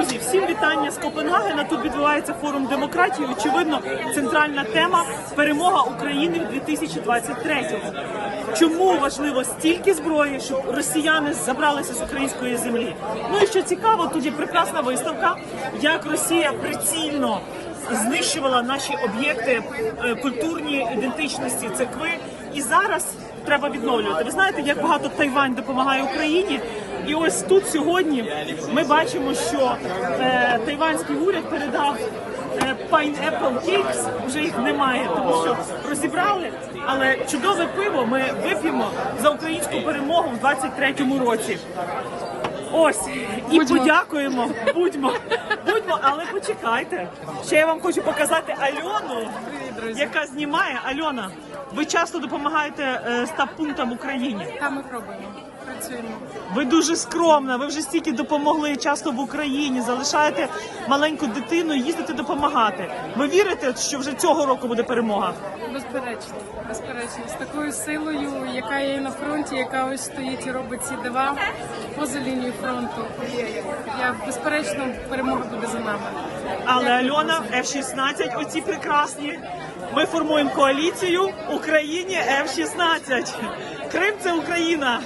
Друзі, всім вітання з Копенгагена. Тут відбувається форум демократії. Очевидно, центральна тема перемога України в 2023-му. Чому важливо стільки зброї, щоб росіяни забралися з української землі? Ну і що цікаво, тут є прекрасна виставка, як Росія прицільно знищувала наші об'єкти е, культурні ідентичності церкви. І зараз треба відновлювати. Ви знаєте, як багато Тайвань допомагає Україні. І ось тут сьогодні ми бачимо, що е, тайванський уряд передав е, Pineapple Cakes, вже їх немає, тому що розібрали. Але чудове пиво ми вип'ємо за українську перемогу в 23-му році. Ось і подякуємо. Будьмо, будьмо, але почекайте. Ще я вам хочу показати Альону, яка знімає. Альона, ви часто допомагаєте е, стаб-пунктам Україні. Та ми пробуємо. Працюємо. Ви дуже скромна. Ви вже стільки допомогли часто в Україні. Залишаєте маленьку дитину, їздите допомагати. Ви вірите, що вже цього року буде перемога? Безперечно, безперечно, з такою силою, яка є на фронті, яка ось стоїть і робить ці дива поза лінією фронту. Я безперечно перемога буде за нами. Але Альона F-16, оці прекрасні. Ми формуємо коаліцію Україні F-16. Крим це Україна.